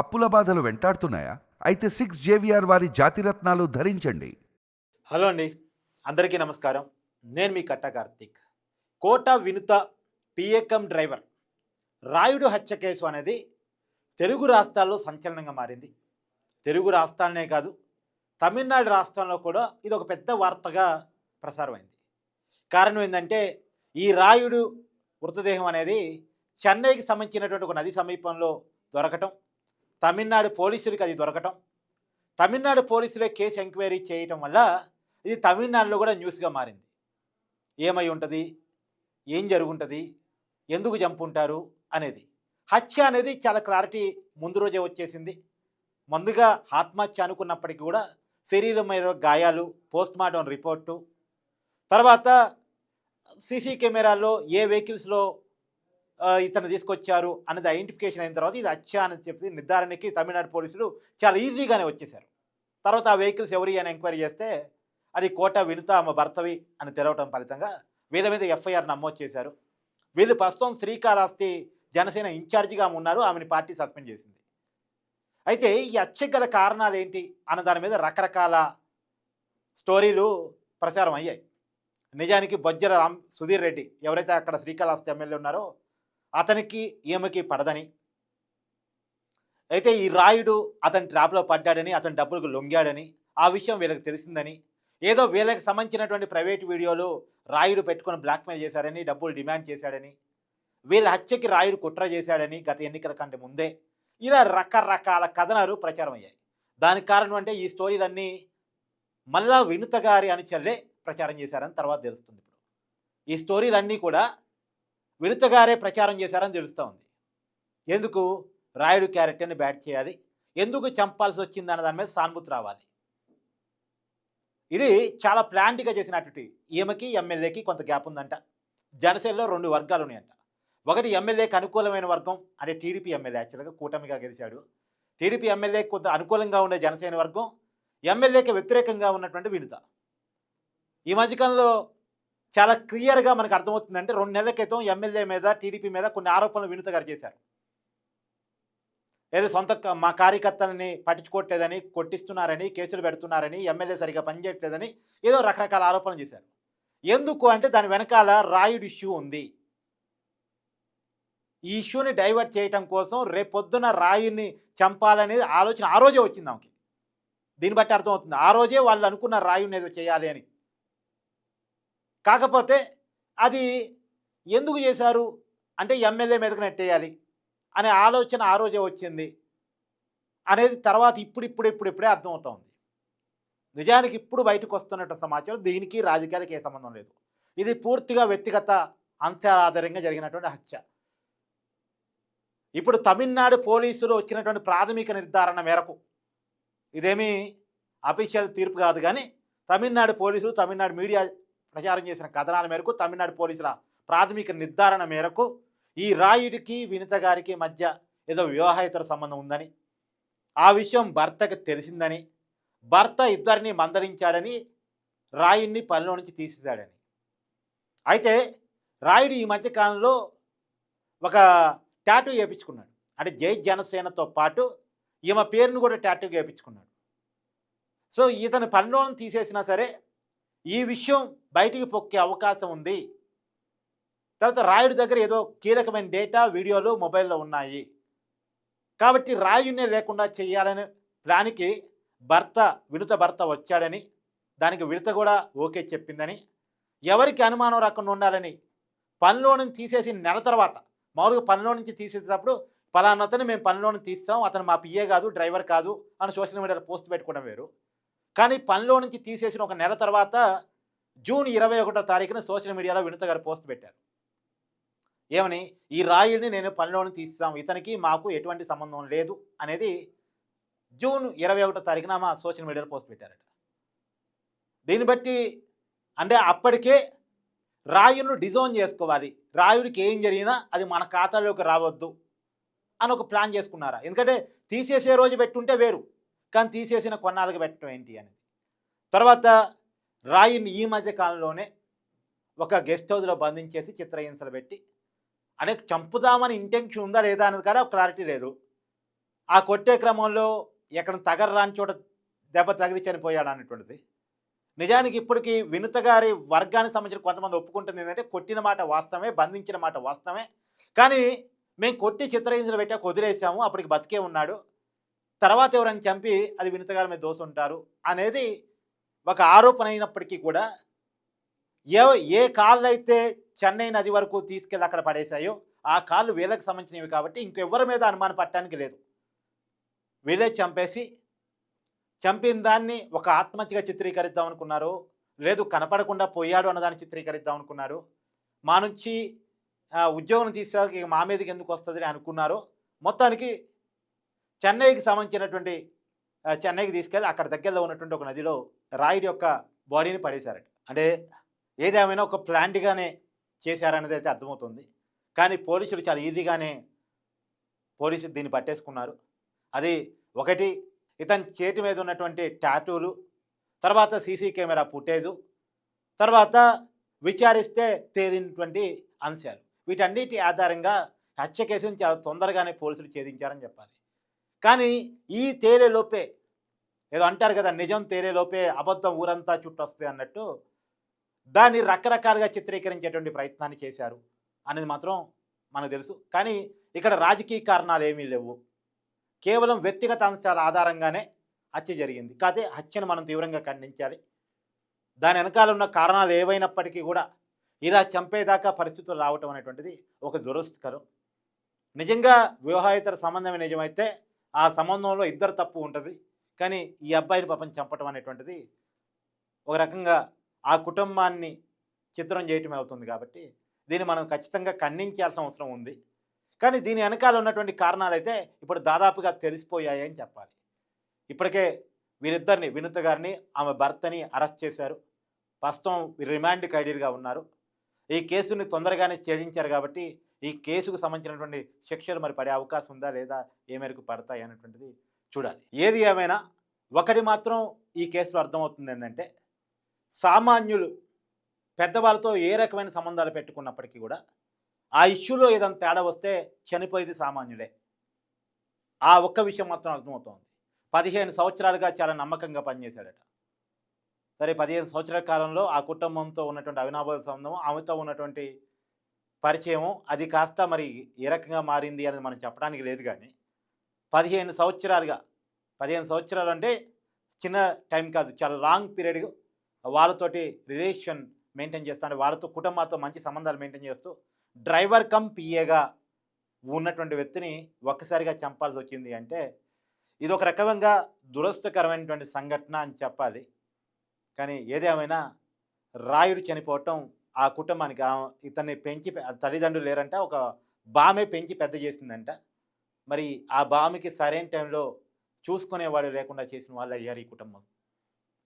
అప్పుల బాధలు వెంటాడుతున్నాయా? అయితే సిక్స్ జేవిఆర్ వారి జాతిరత్నాలు ధరించండి. హలో అండి. అందరికీ నమస్కారం. నేను మీ కట్ట కార్తీక్. కోట వినుత పిఏకం డ్రైవర్. రాయుడు హత్య కేసు అనేది తెలుగు రాష్ట్రాల్లో సంచలనంగా మారింది. తెలుగు రాష్ట్రాలనే కాదు తమిళనాడు రాష్ట్రంలో కూడా ఇది ఒక పెద్ద వార్తగా ప్రసారమైంది. కారణం ఏంటంటే ఈ రాయుడు మృతదేహం అనేది చెన్నైకి సంబంధించినటువంటి ఒక నది సమీపంలో దొరకటం తమిళనాడు పోలీసులకి అది దొరకటం. తమిళనాడు పోలీసులే కేసు ఎంక్వైరీ చేయటం వల్ల ఇది తమిళనాడులో కూడా న్యూస్గా మారింది. ఏమై ఉంటుంది? ఏం జరుగుంటుంది? ఎందుకు చంపుంటారు? అనేది. హత్య అనేది చాలా క్లారిటీ ముందు రోజే వచ్చేసింది. ముందుగా ఆత్మహత్య అనుకున్నప్పటికీ కూడా శరీరం మీద గాయాలు పోస్ట్ మార్టం రిపోర్టు. తర్వాత సీసీ కెమెరాల్లో ఏ వెహికల్స్లో ఇతను తీసుకొచ్చారు అన్నది ఐడెంటిఫికేషన్ అయిన తర్వాత ఇది అచ్చా అని చెప్పి నిర్ధారణకి తమిళనాడు పోలీసులు చాలా ఈజీగానే వచ్చేసారు తర్వాత ఆ వెహికల్స్ ఎవరి అని ఎంక్వైరీ చేస్తే అది కోట వినుత ఆమె భర్తవి అని తెలవటం ఫలితంగా వీళ్ళ మీద ఎఫ్ఐఆర్ నమోదు చేశారు. వీళ్ళు ప్రస్తుతం శ్రీకాళహస్తి జనసేన ఇన్ఛార్జిగా ఉన్నారు ఆమెని పార్టీ సస్పెండ్ చేసింది. అయితే ఈ హత్యకు గల కారణాలు ఏంటి అన్న దాని మీద రకరకాల స్టోరీలు ప్రసారం అయ్యాయి. నిజానికి బొజ్జల రామ్ సుధీర్ రెడ్డి ఎవరైతే అక్కడ శ్రీకాళహస్తి ఎమ్మెల్యే ఉన్నారో అతనికి ఈమెకి పడదని. అయితే ఈ రాయుడు అతని ట్రాప్లో పడ్డాడని అతని డబ్బులకు లొంగాడని ఆ విషయం వీళ్ళకి తెలిసిందని ఏదో వీళ్ళకి సంబంధించినటువంటి ప్రైవేట్ వీడియోలు రాయుడు పెట్టుకొని బ్లాక్మెయిల్ చేశాడని డబ్బులు డిమాండ్ చేశాడని వీళ్ళ హత్యకి రాయుడు కుట్ర చేశాడని గత ఎన్నికల కంటే ముందే ఇలా రకరకాల కథనాలు ప్రచారం అయ్యాయి. దానికి కారణం అంటే ఈ స్టోరీలన్నీ మళ్ళా వినుత గారి అనుచరులే ప్రచారం చేశారని తర్వాత తెలుస్తుంది ఇప్పుడు. ఈ స్టోరీలన్నీ కూడా వినుతగారే ప్రచారం చేశారని తెలుస్తూ ఉంది. ఎందుకు? రాయుడు క్యారెక్టర్ని బ్యాట్ చేయాలి. ఎందుకు చంపాల్సి వచ్చింది అన్న దాని మీద సానుభూతి రావాలి. ఇది చాలా ప్లాంట్గా చేసినటువంటి ఈమెకి ఎమ్మెల్యేకి కొంత గ్యాప్ ఉందంట. జనసేనలో రెండు వర్గాలు ఉన్నాయంట. ఒకటి ఎమ్మెల్యేకి అనుకూలమైన వర్గం అంటే టీడీపీ ఎమ్మెల్యే యాక్చువల్గా కూటమిగా గెలిచాడు. టీడీపీ ఎమ్మెల్యేకి కొంత అనుకూలంగా ఉండే జనసేన వర్గం ఎమ్మెల్యేకి వ్యతిరేకంగా ఉన్నటువంటి వినుత. ఈ మధ్యకాలంలో చాలా క్లియర్గా మనకు అర్థమవుతుందంటే రెండు నెలల క్రితం ఎమ్మెల్యే మీద టీడీపీ మీద కొన్ని ఆరోపణలు వినుత గారు చేశారు. ఏదో సొంత మా కార్యకర్తలని పట్టించుకోవట్లేదని కొట్టిస్తున్నారని కేసులు పెడుతున్నారని ఎమ్మెల్యే సరిగా పనిచేయట్లేదని ఏదో రకరకాల ఆరోపణలు చేశారు. ఎందుకు అంటే దాని వెనకాల రాయుడు ఇష్యూ ఉంది. ఈ ఇష్యూని డైవర్ట్ చేయటం కోసం రేపొద్దున రాయుడిని చంపాలనేది ఆలోచన ఆ రోజే వచ్చింది ఆమెకి. దీన్ని బట్టి అర్థమవుతుంది. ఆ రోజే వాళ్ళు అనుకున్న రాయుడిని ఏదో చేయాలి అని. కాకపోతే అది ఎందుకు చేశారు? అంటే ఎమ్మెల్యే మీదకి నెట్టేయాలి అనే ఆలోచన ఆ రోజే వచ్చింది అనేది తర్వాత ఇప్పుడు ఇప్పుడు ఇప్పుడు ఇప్పుడే అర్థమవుతోంది. నిజానికి ఇప్పుడు బయటకు వస్తున్నట్టు సమాచారం దీనికి రాజకీయాలకు ఏ సంబంధం లేదు. ఇది పూర్తిగా వ్యక్తిగత అంశాల ఆధారంగా జరిగినటువంటి హత్య. ఇప్పుడు తమిళనాడు పోలీసులు వచ్చినటువంటి ప్రాథమిక నిర్ధారణ మేరకు ఇదేమీ అఫీషియల్ తీర్పు కాదు కానీ తమిళనాడు పోలీసులు తమిళనాడు మీడియా ప్రచారం చేసిన కథనాల మేరకు తమిళనాడు పోలీసుల ప్రాథమిక నిర్ధారణ మేరకు ఈ రాయుడికి వినిత గారికి మధ్య ఏదో వివాహేతర సంబంధం ఉందని ఆ విషయం భర్తకు తెలిసిందని భర్త ఇద్దరిని మందరించాడని రాయుడిని పనిలో నుంచి తీసేశాడని. అయితే రాయుడు ఈ మధ్యకాలంలో ఒక ట్యాటూ వేయించుకున్నాడు అంటే జై జనసేనతో పాటు ఈమె పేరును కూడా ట్యాటూ వేయించుకున్నాడు సో ఇతను పనిలోని తీసేసినా సరే ఈ విషయం బయటికి పొక్కే అవకాశం ఉంది. తర్వాత రాయుడి దగ్గర ఏదో కీలకమైన డేటా వీడియోలు మొబైల్లో ఉన్నాయి. కాబట్టి రాయుడినే లేకుండా చేయాలనే ప్లాన్కి భర్త వినుత భర్త వచ్చాడని దానికి విడత కూడా ఓకే చెప్పిందని ఎవరికి అనుమానం రాకుండా ఉండాలని పనిలో నుంచి తీసేసి నెల తర్వాత మామూలుగా పనిలో నుంచి తీసేసినప్పుడు పలానా అతను మేము పనిలో నుంచి తీస్తాం అతను మా పిఏ కాదు డ్రైవర్ కాదు అని సోషల్ మీడియాలో పోస్ట్ పెట్టుకోవడం వేరు. కానీ పనిలో నుంచి తీసేసిన ఒక నెల తర్వాత జూన్ ఇరవై ఒకటో తారీఖున సోషల్ మీడియాలో వినుత గారు పోస్ట్ పెట్టారు. ఏమని? ఈ రాయుడిని నేను పనిలోని తీస్తాం ఇతనికి మాకు ఎటువంటి సంబంధం లేదు అనేది జూన్ ఇరవై ఒకటో తారీఖున మా సోషల్ మీడియాలో పోస్ట్ పెట్టారట. దీన్ని బట్టి అంటే అప్పటికే రాయుడిని డిజోన్ చేసుకోవాలి. రాయుడికి ఏం జరిగినా అది మన ఖాతాలోకి రావద్దు అని ఒక ప్లాన్ చేసుకున్నారా? ఎందుకంటే తీసేసే రోజు పెట్టుంటే వేరు. కానీ తీసేసిన కొన్నాళ్ళకి పెట్టడం ఏంటి అనేది. తర్వాత రాయిని ఈ మధ్య కాలంలోనే ఒక గెస్ట్ హౌస్లో బంధించేసి చిత్రహింసలు పెట్టి అనే చంపుదామని ఇంటెన్షన్ ఉందా లేదా అనేది కానీ ఒక క్లారిటీ లేదు. ఆ కొట్టే క్రమంలో ఎక్కడ తగరరాని చోట దెబ్బ తగిలి చనిపోయాడు అన్నటువంటిది నిజానికి ఇప్పటికీ వినుత గారి వర్గానికి సంబంధించిన కొంతమంది ఒప్పుకుంటుంది ఏంటంటే కొట్టిన మాట వాస్తవమే బంధించిన మాట వాస్తవమే. కానీ మేము కొట్టి చిత్రహింసలు పెట్టాక వదిలేసాము అప్పటికి బతికే ఉన్నాడు. తర్వాత ఎవరైనా చంపి అది వినతగారి మీద దోష ఉంటారు అనేది ఒక ఆరోపణ అయినప్పటికీ కూడా ఏ ఏ కాళ్ళు అయితే చెన్నై నది వరకు తీసుకెళ్ళి అక్కడ పడేశాయో ఆ కాళ్ళు వీళ్ళకి సంబంధించినవి కాబట్టి ఇంకెవ్వరి మీద అనుమానం పట్టడానికి లేదు. వీళ్ళే చంపేసి చంపిన దాన్ని ఒక ఆత్మహత్యగా చిత్రీకరిద్దాం అనుకున్నారు లేదు కనపడకుండా పోయాడు అన్నదాన్ని చిత్రీకరిద్దాం అనుకున్నారు మా నుంచి ఉద్యోగం తీసాక మా మీదకి ఎందుకు వస్తుంది అనుకున్నారు మొత్తానికి చెన్నైకి సంబంధించినటువంటి చెన్నైకి తీసుకెళ్ళి అక్కడ దగ్గరలో ఉన్నటువంటి ఒక నదిలో రాయుడి యొక్క బాడీని పడేశారట. అంటే ఏదేమైనా ఒక ప్లాంట్గానే చేశారనేది అయితే అర్థమవుతుంది. కానీ పోలీసులు చాలా ఈజీగానే పోలీసులు దీన్ని పట్టేసుకున్నారు. అది ఒకటి ఇతని చేతి మీద ఉన్నటువంటి టాటూలు తర్వాత సీసీ కెమెరా ఫుటేజు తర్వాత విచారిస్తే తేలినటువంటి అంశాలు. వీటన్నిటి ఆధారంగా హత్య కేసును చాలా తొందరగానే పోలీసులు ఛేదించారని చెప్పాలి. కానీ ఈ తేలేలోపే ఏదో అంటారు కదా నిజం తేలేలోపే అబద్ధం ఊరంతా చుట్టొస్తుంది అన్నట్టు దాన్ని రకరకాలుగా చిత్రీకరించేటువంటి ప్రయత్నాన్ని చేశారు అనేది మాత్రం మనకు తెలుసు. కానీ ఇక్కడ రాజకీయ కారణాలు ఏమీ లేవు. కేవలం వ్యక్తిగత అంశాల ఆధారంగానే హత్య జరిగింది. కాదే హత్యను మనం తీవ్రంగా ఖండించాలి. దాని వెనకాల ఉన్న కారణాలు ఏవైనప్పటికీ కూడా ఇలా చంపేదాకా పరిస్థితులు రావటం అనేటువంటిది ఒక దురదృష్టకరం నిజంగా వివాహేతర సంబంధమే నిజమైతే ఆ సంబంధంలో ఇద్దరు తప్పు ఉంటుంది. కానీ ఈ అబ్బాయిని పాపం చంపటం అనేటువంటిది ఒక రకంగా ఆ కుటుంబాన్ని చిత్రం చేయటమే అవుతుంది కాబట్టి దీన్ని మనం ఖచ్చితంగా ఖండించాల్సిన అవసరం ఉంది. కానీ దీని వెనకాల ఉన్నటువంటి కారణాలు అయితే ఇప్పుడు దాదాపుగా తెలిసిపోయాయి అని చెప్పాలి. ఇప్పటికే వీరిద్దరిని వినుత గారిని ఆమె భర్తని అరెస్ట్ చేశారు. ప్రస్తుతం రిమాండ్ ఖైడీలుగా ఉన్నారు. ఈ కేసుని తొందరగానే ఛేదించారు కాబట్టి ఈ కేసుకు సంబంధించినటువంటి శిక్షలు మరి పడే అవకాశం ఉందా లేదా ఏ మేరకు పడతాయి అనేటువంటిది చూడాలి. ఏది ఏమైనా ఒకటి మాత్రం ఈ కేసులో అర్థమవుతుంది ఏంటంటే సామాన్యులు పెద్దవాళ్ళతో ఏ రకమైన సంబంధాలు పెట్టుకున్నప్పటికీ కూడా ఆ ఇష్యూలో ఏదైనా తేడా వస్తే చనిపోయేది సామాన్యులే. ఆ ఒక్క విషయం మాత్రం అర్థమవుతోంది. పదిహేను సంవత్సరాలుగా చాలా నమ్మకంగా పనిచేశాడట. సరే పదిహేను సంవత్సరాల కాలంలో ఆ కుటుంబంతో ఉన్నటువంటి అవినాభావ సంబంధం ఆమెతో ఉన్నటువంటి పరిచయము అది కాస్త మరి ఏ రకంగా మారింది అనేది మనం చెప్పడానికి లేదు కానీ పదిహేను సంవత్సరాలుగా పదిహేను సంవత్సరాలు అంటే చిన్న టైం కాదు చాలా లాంగ్ పీరియడ్ వాళ్ళతోటి రిలేషన్ మెయింటైన్ చేస్తాను వాళ్ళతో కుటుంబాలతో మంచి సంబంధాలు మెయింటైన్ చేస్తూ డ్రైవర్ కమ్ పిఏగా ఉన్నటువంటి వ్యక్తిని ఒక్కసారిగా చంపాల్సి వచ్చింది అంటే ఇది ఒక రకంగా దురస్థకరమైనటువంటి సంఘటన అని చెప్పాలి. కానీ ఏదేమైనా రాయుడు చనిపోవటం ఆ కుటుంబానికి ఇతన్ని పెంచి తల్లిదండ్రులు లేరంట ఒక బామే పెంచి పెద్ద చేసిందంట. మరి ఆ బామికి సరైన టైంలో చూసుకునేవాడు లేకుండా చేసిన వాళ్ళు అయ్యారు ఈ కుటుంబం.